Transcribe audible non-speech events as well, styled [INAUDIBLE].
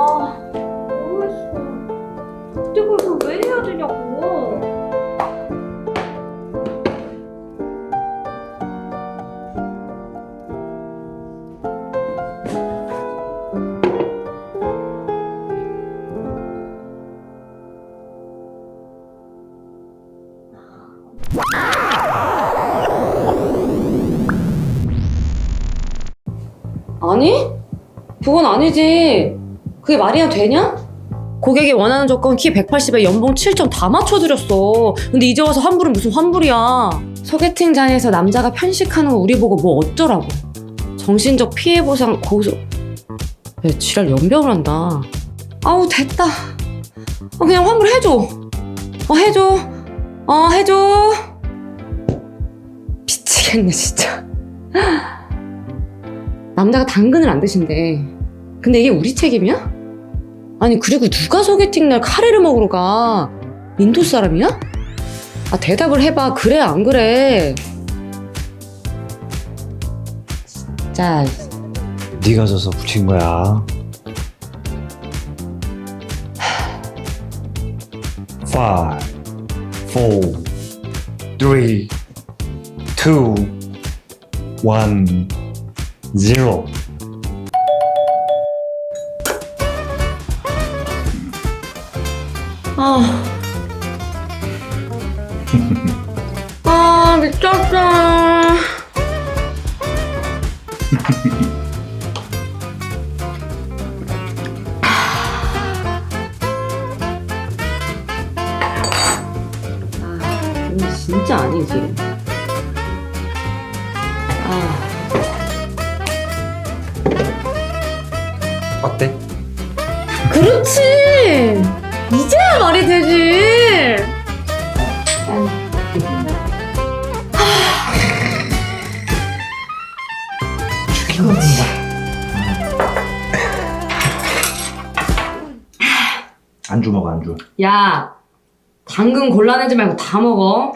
아, 모르겠어. 그때 그걸 왜 해야 되냐고. 아니? 그건 아니지. 그게 말이야 되냐? 고객이 원하는 조건 키 180에 연봉 7점 다 맞춰드렸어. 근데 이제 와서 환불은 무슨 환불이야. 소개팅 자리에서 남자가 편식하는 거 우리 보고 뭐 어쩌라고. 정신적 피해 보상 고소. 야, 지랄 연병을 한다. 아우 됐다. 어, 그냥 환불 해줘. 어 해줘. 어 해줘. 미치겠네 진짜. [LAUGHS] 남자가 당근을 안 드신대. 근데 이게 우리 책임이야? 아니 그리고 누가 소개팅 날 카레를 먹으러 가? 인도 사람이야? 아 대답을 해봐. 그래 안 그래? 자 네가 져서 붙인 거야. Five, four. 아. 아, 미쳤어. 아, 이건 진짜 아니지. 아, 어때? 그렇지! 이제야 말이 되지! 죽인 거지. 안주 먹어 안주. 야, 당근 골라내지 말고 다 먹어.